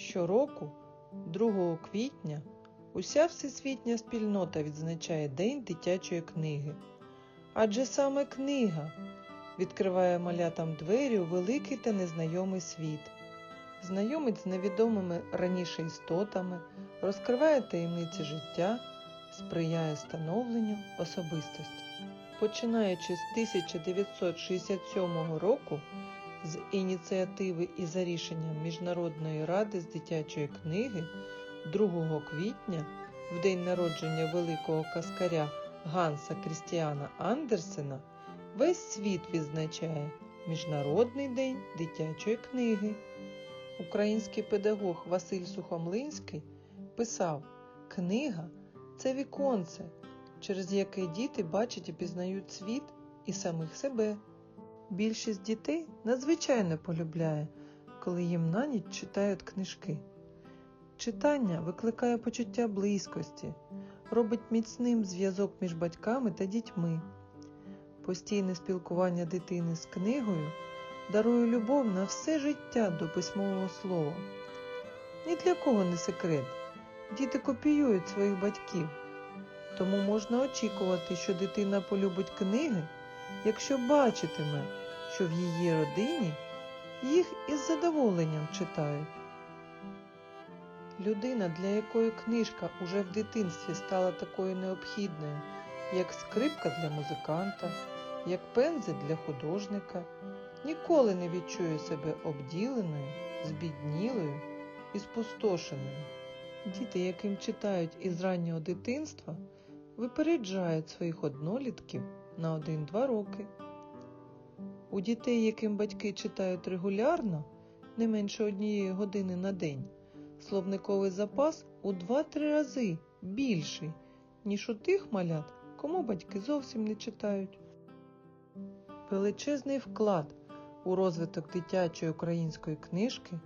Щороку, 2 квітня, уся всесвітня спільнота відзначає День дитячої книги. Адже саме книга відкриває малятам двері у великий та незнайомий світ, знайомить з невідомими раніше істотами, розкриває таємниці життя, сприяє становленню особистості. Починаючи з 1967 року, з ініціативи і за рішенням Міжнародної ради з дитячої книги 2 квітня, в день народження великого каскаря Ганса Крістіана Андерсена, весь світ відзначає Міжнародний день дитячої книги. Український педагог Василь Сухомлинський писав: Книга це віконце, через яке діти бачать і пізнають світ і самих себе. Більшість дітей надзвичайно полюбляє, коли їм на ніч читають книжки. Читання викликає почуття близькості, робить міцним зв'язок між батьками та дітьми. Постійне спілкування дитини з книгою дарує любов на все життя до письмового слова. Ні для кого не секрет. Діти копіюють своїх батьків, тому можна очікувати, що дитина полюбить книги, якщо бачитиме, що в її родині їх із задоволенням читають. Людина, для якої книжка уже в дитинстві стала такою необхідною, як скрипка для музиканта, як пензель для художника, ніколи не відчує себе обділеною, збіднілою і спустошеною. Діти, яким читають із раннього дитинства, випереджають своїх однолітків на 1-2 роки. У дітей, яким батьки читають регулярно, не менше однієї години на день, словниковий запас у 2-3 рази більший, ніж у тих малят, кому батьки зовсім не читають. Величезний вклад у розвиток дитячої української книжки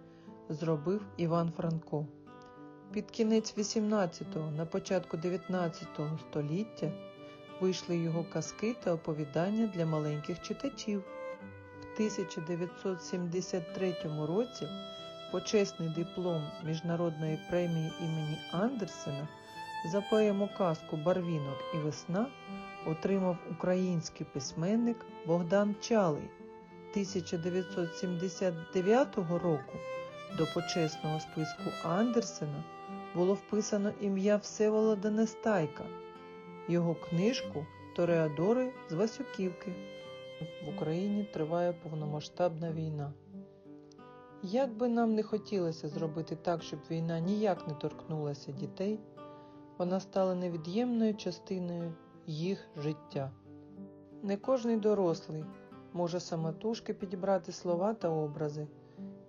зробив Іван Франко. Під кінець 18-го, на початку 19-го століття вийшли його казки та оповідання для маленьких читачів. В 1973 році почесний диплом Міжнародної премії імені Андерсена за поему казку Барвінок і весна отримав український письменник Богдан Чалий 1979 року. До почесного списку Андерсена було вписано ім'я Всеволода Нестайка, його книжку Тореадори з Васюківки. В Україні триває повномасштабна війна. Як би нам не хотілося зробити так, щоб війна ніяк не торкнулася дітей, вона стала невід'ємною частиною їх життя. Не кожний дорослий може самотужки підібрати слова та образи,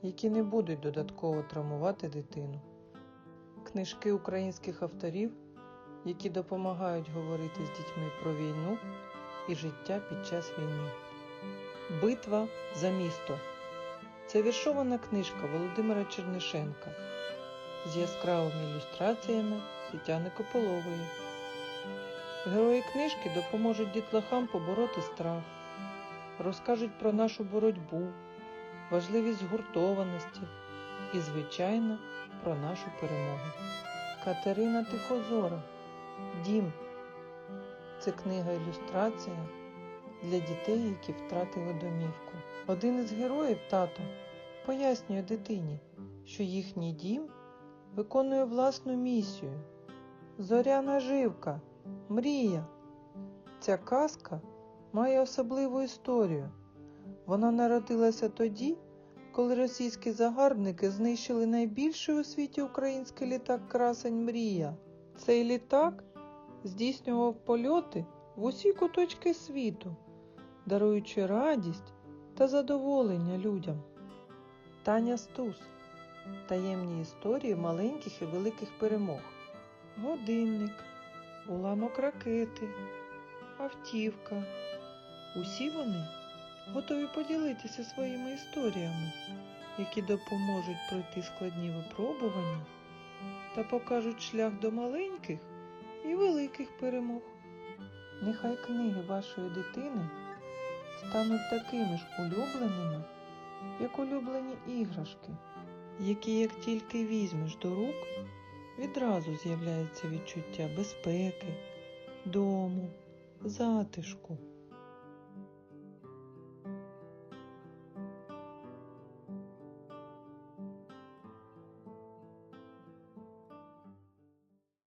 які не будуть додатково травмувати дитину. Книжки українських авторів, які допомагають говорити з дітьми про війну і життя під час війни. Битва за місто це віршована книжка Володимира Чернишенка з яскравими ілюстраціями Тетяни Кополової. Герої книжки допоможуть дітлахам побороти страх, розкажуть про нашу боротьбу, важливість згуртованості і, звичайно, про нашу перемогу. Катерина Тихозора Дім це книга ілюстрація для дітей, які втратили домівку. Один із героїв, тато, пояснює дитині, що їхній дім виконує власну місію. Зоряна живка, мрія. Ця казка має особливу історію. Вона народилася тоді, коли російські загарбники знищили найбільший у світі український літак Красень Мрія. Цей літак здійснював польоти в усі куточки світу, даруючи радість та задоволення людям. Таня Стус. Таємні історії маленьких і великих перемог. Годинник, уламок ракети, автівка. Усі вони готові поділитися своїми історіями, які допоможуть пройти складні випробування та покажуть шлях до маленьких і великих перемог. Нехай книги вашої дитини стануть такими ж улюбленими, як улюблені іграшки. які як тільки візьмеш до рук, відразу з'являється відчуття безпеки, дому, затишку.